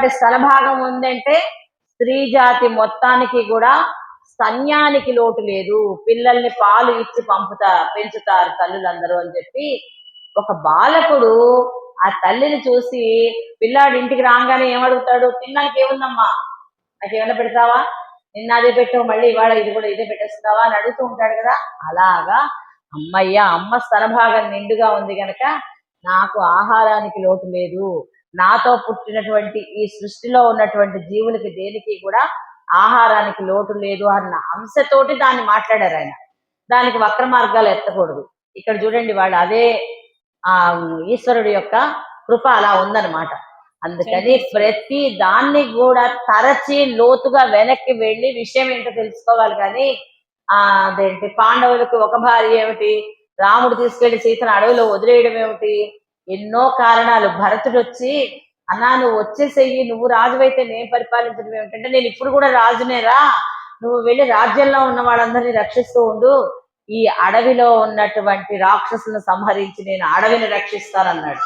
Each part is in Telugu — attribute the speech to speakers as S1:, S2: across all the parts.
S1: ఉన్నటువంటి స్థలభాగం ఉందంటే స్త్రీ జాతి మొత్తానికి కూడా సన్యానికి లోటు లేదు. పిల్లల్ని పాలు ఇచ్చి పంపుతా పెంచుతారు తల్లులందరూ అని చెప్పి ఒక బాలకుడు ఆ తల్లిని చూసి పిల్లాడు ఇంటికి రాగానే ఏమడుగుతాడు? తిన్నానికి ఏముందమ్మా? నాకు పెడతావా? నిన్న అదే పెట్టావు మళ్ళీ ఇవాళ ఇది కూడా ఇదే పెట్టేస్తావా అని అడుగుతూ ఉంటాడు కదా. అలాగా అమ్మయ్య అమ్మ స్థలభాగం నిండుగా ఉంది గనక నాకు ఆహారానికి లోటు లేదు. నాతో పుట్టినటువంటి ఈ సృష్టిలో ఉన్నటువంటి జీవులకి దేనికి కూడా ఆహారానికి లోటు లేదు అన్న అంశతోటి దాన్ని మాట్లాడారు ఆయన. దానికి వక్ర మార్గాలు ఎత్తకూడదు. ఇక్కడ చూడండి వాళ్ళు అదే ఆ ఈశ్వరుడి యొక్క కృప అలా ఉందన్నమాట. అందుకని ప్రతి దాన్ని కూడా తరచి లోతుగా వెనక్కి వెళ్ళి విషయం ఏంటో తెలుసుకోవాలి కానీ ఆ అదేంటి పాండవులకు ఒక భార్య ఏమిటి రాముడు తీసుకెళ్ళి సీతను అడవిలో వదిలేయడం ఏమిటి ఎన్నో కారణాలు. భరతుడు వచ్చి అన్నా నువ్వు వచ్చేసేయి నువ్వు రాజువైతే నేను పరిపాలించడం ఏమిటంటే నేను ఇప్పుడు కూడా రాజునేరా? నువ్వు వెళ్ళి రాజ్యంలో ఉన్న వాళ్ళందరినీ రక్షిస్తూ ఉండు. ఈ అడవిలో ఉన్నటువంటి రాక్షసులను సంహరించి నేను అడవిని రక్షిస్తానన్నాడు.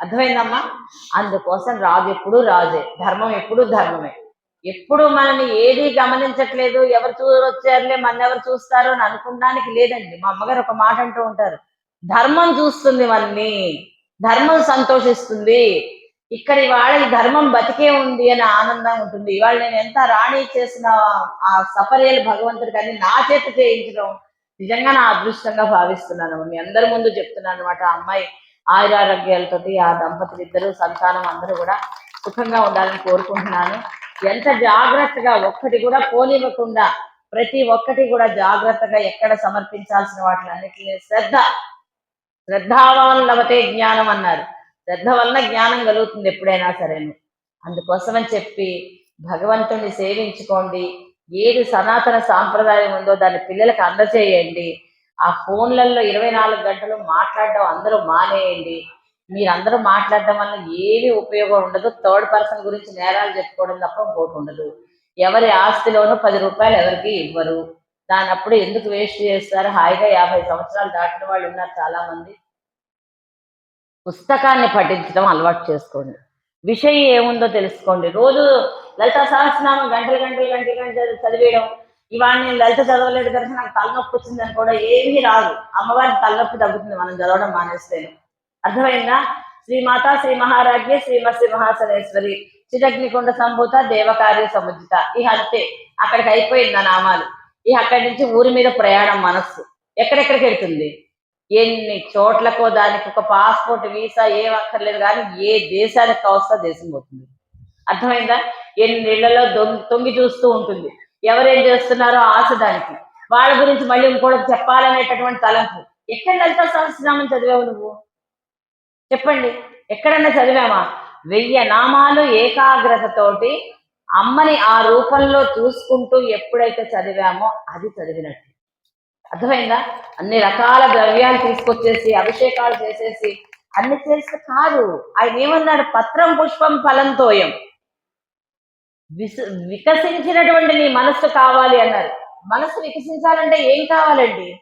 S1: అర్థమైందమ్మా? అందుకోసం రాజు ఎప్పుడు రాజే. ధర్మం ఎప్పుడు ధర్మమే. ఎప్పుడు మనని ఏది గమనించట్లేదు. ఎవరు చూడొచ్చారులే మన ఎవరు చూస్తారు అని అనుకోవడానికి లేదండి. మా అమ్మగారు ఒక మాట అంటూ ఉంటారు. ధర్మం చూస్తుంది మనల్ని. ధర్మం సంతోషిస్తుంది. ఇక్కడ వాళ్ళకి ఈ ధర్మం బతికే ఉంది అని ఆనందం ఉంటుంది. ఇవాళ నేను ఎంత రాణి చేసిన ఆ సపర్యలు భగవంతుడికి అన్ని నా చేత చేయించడం నిజంగా నా అదృష్టంగా భావిస్తున్నాను. మీ అందరి ముందు చెప్తున్నాను అనమాట అమ్మాయి ఆయురారోగ్యాలతోటి ఆ దంపతులు ఇద్దరు సంతానం అందరూ కూడా సుఖంగా ఉండాలని కోరుకుంటున్నాను. ఎంత జాగ్రత్తగా ఒక్కటి కూడా పోనివ్వకుండా ప్రతి ఒక్కటి కూడా జాగ్రత్తగా ఎక్కడ సమర్పించాల్సిన వాటిని శ్రద్ధ శ్రద్ధావాన్ లభతే జ్ఞానం అన్నారు. శ్రద్ధ వలన జ్ఞానం కలుగుతుంది ఎప్పుడైనా సరేను. అందుకోసమని చెప్పి భగవంతుణ్ణి సేవించుకోండి. ఏది సనాతన సాంప్రదాయం ఉందో దాన్ని పిల్లలకు అందచేయండి ఆ ఫోన్లలో ఇరవై నాలుగు గంటలు మాట్లాడడం అందరూ మానేయండి. మీరందరూ మాట్లాడడం వల్ల ఏమీ ఉపయోగం ఉండదు. థర్డ్ పర్సన్ గురించి నేరాలు చెప్పుకోవడం తప్ప ఇంకోటి ఉండదు. ఎవరి ఆస్తిలోనూ పది రూపాయలు ఎవరికి ఇవ్వరు. దాని అప్పుడు ఎందుకు వేస్ట్ చేస్తారు? హాయిగా యాభై సంవత్సరాలు దాటిన వాళ్ళు ఉన్నారు చాలా మంది పుస్తకాన్ని పఠించడం అలవాటు చేసుకోండి. విషయం ఏముందో తెలుసుకోండి. రోజు లలిత సహస్రనామం గంటలు గంటలు గంటలు గంటలు చదివేయడం. ఇవాళ నేను లలిత చదవలేదు కనుక నాకు తలనొప్పి వచ్చిందని కూడా ఏమీ రాదు. అమ్మవారి తలనొప్పి తగ్గుతుంది మనం చదవడం మానేస్తేనే. అర్థమైందా? శ్రీమాత శ్రీ మహారాజ్య శ్రీమత్ శ్రీ మహాసనేశ్వరి చిరగ్నికుండ సంభూత దేవకార్య సముద్రిత. ఈ అంతే. అక్కడికి అయిపోయింది ఆ నామాలు. ఇక అక్కడి నుంచి ఊరి మీద ప్రయాణం మనస్సు. ఎక్కడెక్కడికి వెళ్తుంది? ఎన్ని చోట్లకో దానికి ఒక పాస్పోర్ట్ వీసా ఏం అక్కర్లేదు కానీ ఏ దేశానికి కావస్తా దేశం పోతుంది. అర్థమైందా? ఎన్ని ఇళ్ళలో దొంగి తొంగి చూస్తూ ఉంటుంది. ఎవరేం చేస్తున్నారో ఆశ దానికి వాళ్ళ గురించి మళ్ళీ ఇంకోటి చెప్పాలనేటటువంటి తలంపు. ఎక్కడ లలితా సహస్రనామం చదివావు నువ్వు? చెప్పండి. ఎక్కడన్నా చదివామా? వెయ్యి నామాలు ఏకాగ్రతతోటి అమ్మని ఆ రూపంలో చూసుకుంటూ ఎప్పుడైతే చదివామో అది చదివినట్టు. అర్థమైందా? అన్ని రకాల ద్రవ్యాలు తీసుకొచ్చేసి అభిషేకాలు చేసేసి అన్ని చేస్తే కాదు. ఆయన ఏమన్నాడు? పత్రం పుష్పం ఫలంతోయం విస వికసించినటువంటి నీ మనస్సు కావాలి అన్నారు. మనస్సు వికసించాలంటే ఏం కావాలండి?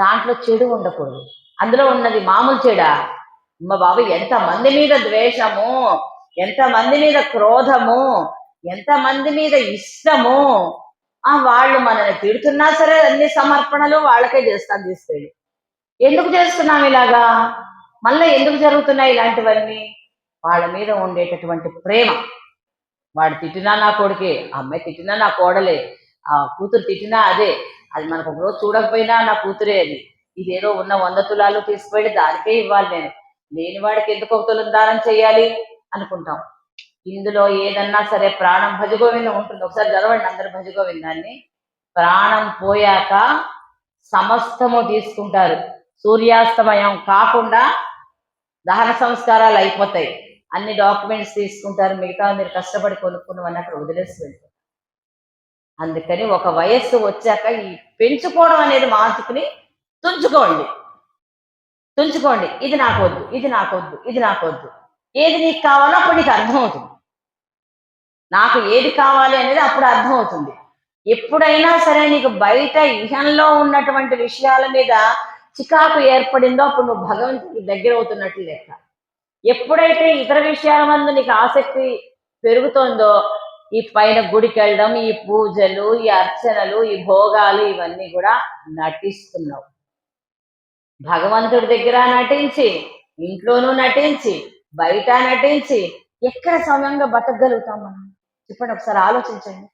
S1: దాంట్లో చెడు ఉండకూడదు. అందులో ఉన్నది మామూలు చెడా. అమ్మ బాబు ఎంత మంది మీద ద్వేషము ఎంత మంది మీద క్రోధము ఎంత మంది మీద ఇష్టము ఆ వాళ్ళు మనల్ని తిడుతున్నా సరే అన్ని సమర్పణలు వాళ్ళకే చేస్తాను తీసుకెళ్ళి. ఎందుకు చేస్తున్నాం ఇలాగా? మళ్ళీ ఎందుకు జరుగుతున్నాయి ఇలాంటివన్నీ? వాళ్ళ మీద ఉండేటటువంటి ప్రేమ. వాడు తిట్టినా నా కొడుకే ఆ అమ్మాయి తిట్టినా నా కోడలే ఆ కూతురు తిట్టినా అదే. అది మనకు ఒకరోజు చూడకపోయినా నా కూతురే అది ఇదేదో ఉన్న వంద తులాలు తీసుకువెళ్ళి దానికే ఇవ్వాలి నేను. లేని వాడికి ఎందుకు ఒక తులం దానం చేయాలి అనుకుంటాం. ఇందులో ఏదన్నా సరే ప్రాణం భజగోవిందం ఉంటుంది. ఒకసారి చదవండి అందరు భజగోవిందాన్ని. ప్రాణం పోయాక సమస్తము తీసుకుంటారు. సూర్యాస్తమయం కాకుండా దహన సంస్కారాలు అయిపోతాయి. అన్ని డాక్యుమెంట్స్ తీసుకుంటారు. మిగతా మీరు కష్టపడి కొనుక్కున్నవన్నీ అక్కడ వదిలేసి వెళ్తారు అందుకని ఒక వయస్సు వచ్చాక ఈ పెంచుకోవడం అనేది మార్చుకుని తుంచుకోండి. తుంచుకోండి. ఇది నాకు వద్దు ఇది నాకు వద్దు ఇది నాకు వద్దు. ఏది నీకు కావాలో అప్పుడు నీకు అర్థమవుతుంది. నాకు ఏది కావాలి అనేది అప్పుడు అర్థమవుతుంది. ఎప్పుడైనా సరే నీకు బయట ఇహంలో ఉన్నటువంటి విషయాల మీద చికాకు ఏర్పడిందో అప్పుడు నువ్వు భగవంతుడికి దగ్గర అవుతున్నట్లు లెక్క. ఎప్పుడైతే ఇతర విషయాల మందు నీకు ఆసక్తి పెరుగుతోందో ఈ పైన గుడికి వెళ్ళడం ఈ పూజలు ఈ అర్చనలు ఈ భోగాలు ఇవన్నీ కూడా నటిస్తున్నావు. భగవంతుడి దగ్గర నటించి ఇంట్లోనూ నటించి బయట నటించి ఎక్కడ సమయంగా బతకగలుగుతాం మనం? చెప్పండి ఒకసారి ఆలోచించండి.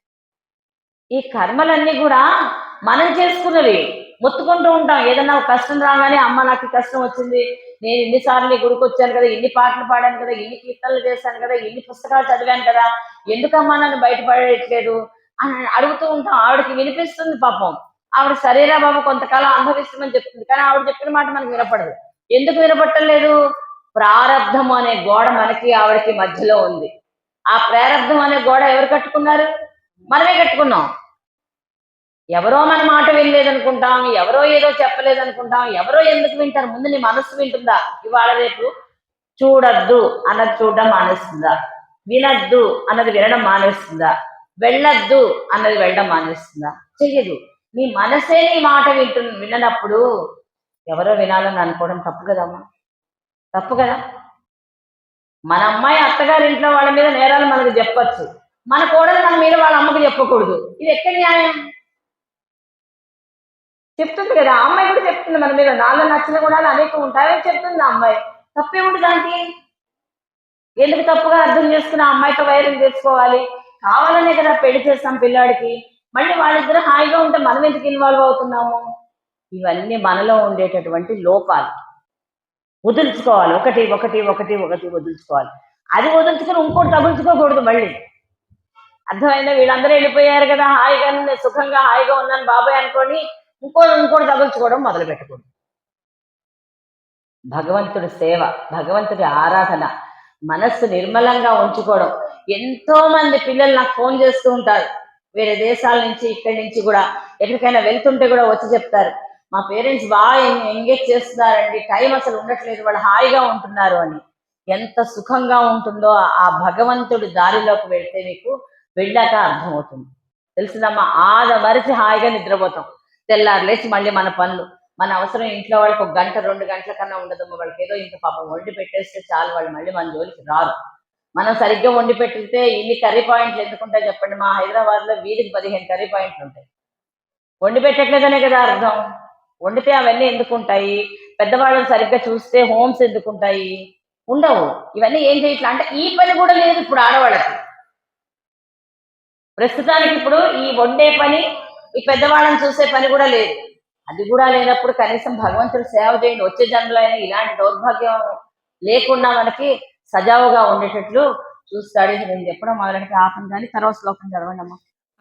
S1: ఈ కర్మలన్నీ కూడా మనం చేసుకున్నవి మొత్తుకుంటూ ఉంటాం. ఏదన్నా ఒక కష్టం రాగానే అమ్మ నాకు కష్టం వచ్చింది. నేను ఇన్నిసార్లు గుడికొచ్చాను గుడికి వచ్చాను కదా ఇన్ని పాటలు పాడాను కదా ఇన్ని కీర్తనలు చేశాను కదా ఇన్ని పుస్తకాలు చదివాను కదా ఎందుకమ్మా నన్ను బయటపడేయట్లేదు అని అడుగుతూ ఉంటాం. ఆవిడకి వినిపిస్తుంది పాపం. ఆవిడ శరీరా బాబు కొంతకాలం అనుభవిస్తామని చెప్తుంది. కానీ ఆవిడ చెప్పిన మాట మనకు వినపడదు. ఎందుకు వినపట్టలేదు? ప్రారంధం అనే గోడ మనకి ఆవిడకి మధ్యలో ఉంది. ఆ ప్రారంధం అనే గోడ ఎవరు కట్టుకున్నారు? మనమే కట్టుకున్నాం. ఎవరో మన మాట వినలేదనుకుంటాం ఎవరో ఏదో చెప్పలేదనుకుంటాం ఎవరో ఎందుకు వింటారు? ముందు నీ మనస్సు వింటుందా? ఇవాళ రేపు చూడద్దు అన్నది చూడడం మానేస్తుందా? వినద్దు అన్నది వినడం మానేస్తుందా? వెళ్ళొద్దు అన్నది వెళ్ళడం మానేస్తుందా? చెయ్యదు. నీ మనసే నీ మాట వింటు విననప్పుడు ఎవరో వినాలని అనుకోవడం తప్పు కదమ్మా. తప్పు కదా? మన అమ్మాయి అత్తగారి ఇంట్లో వాళ్ళ మీద నేరాలు మనకు చెప్పచ్చు. మన కోడలు మన మీద వాళ్ళ అమ్మకి చెప్పకూడదు. ఇది ఎక్కడ న్యాయం? చెప్తుంది కదా ఆ అమ్మాయి కూడా చెప్తుంది మన మీద. నాలో నచ్చిన గుణాలు అనేక ఉంటాయని చెప్తుంది ఆ అమ్మాయి. తప్పేముంది దానికి ఎందుకు తప్పుగా అర్థం చేసుకుని ఆ అమ్మాయితో వైరం చేసుకోవాలి? కావాలనే కదా పెళ్ళి చేస్తాం పిల్లాడికి. మళ్ళీ వాళ్ళిద్దరు హాయిగా ఉంటే మనం ఎందుకు ఇన్వాల్వ్ అవుతున్నాము? ఇవన్నీ మనలో ఉండేటటువంటి లోపాలు. వదులుచుకోవాలి. ఒకటి ఒకటి ఒకటి ఒకటి వదులుచుకోవాలి. అది వదులుచుకొని ఇంకోటి తగులుచుకోకూడదు మళ్ళీ. అర్థమైందా? వీళ్ళందరూ వెళ్ళిపోయారు కదా హాయిగా నేను సుఖంగా హాయిగా ఉన్నాను బాబాయ్ అనుకోని ఇంకోటి ఇంకోటి తగులుచుకోవడం మొదలు పెట్టకూడదు భగవంతుడి సేవ భగవంతుడి ఆరాధన మనస్సు నిర్మలంగా ఉంచుకోవడం. ఎంతో మంది పిల్లలు నాకు ఫోన్ చేస్తూ ఉంటారు. వేరే దేశాల నుంచి ఇక్కడి నుంచి కూడా ఎక్కడికైనా వెళ్తుంటే కూడా వచ్చి చెప్తారు. మా పేరెంట్స్ బాగా ఎంగేజ్ చేస్తున్నారండి. టైం అసలు ఉండట్లేదు. వాళ్ళు హాయిగా ఉంటున్నారు అని. ఎంత సుఖంగా ఉంటుందో ఆ భగవంతుడి దారిలోకి వెళ్తే మీకు వెళ్ళాక అర్థమవుతుంది. తెలిసిందమ్మా? ఆద మరిచి హాయిగా నిద్రపోతాం. తెల్లారు లేచి మళ్ళీ మన పనులు. మన అవసరం ఇంట్లో వాళ్ళకి ఒక గంట రెండు గంటల కన్నా ఉండదమ్మా. వాళ్ళకి ఏదో ఇంత పాపం వండి పెట్టేస్తే చాలు. వాళ్ళు మళ్ళీ మన జోలికి రారు. మనం సరిగ్గా వండి పెట్టితే ఇన్ని కర్రీ పాయింట్లు ఎందుకుంటాయి చెప్పండి? మా హైదరాబాద్లో వీధికి పదిహేను కర్రీ పాయింట్లు ఉంటాయి. వండి పెట్టట్లేదనే కదా అర్థం? వండితే అవన్నీ ఎందుకు ఉంటాయి పెద్దవాళ్ళని సరిగ్గా చూస్తే హోమ్స్ ఎందుకు ఉంటాయి ఉండవు. ఇవన్నీ ఏం చేయట్లా? అంటే ఈ పని కూడా లేదు ఇప్పుడు ఆడవాళ్ళకి. ప్రస్తుతానికి ఇప్పుడు ఈ వండే పని ఈ పెద్దవాళ్ళని చూసే పని కూడా లేదు. అది కూడా లేనప్పుడు కనీసం భగవంతుడు సేవ చేయండి. వచ్చే జన్మలో అయినా ఇలాంటి దౌర్భాగ్యం లేకుండా మనకి సజావుగా ఉండేటట్లు చూస్తాడు. నేను చెప్పడం మొదలెడితే ఆపం కానీ తర్వాత శ్లోకం చదవండి అమ్మా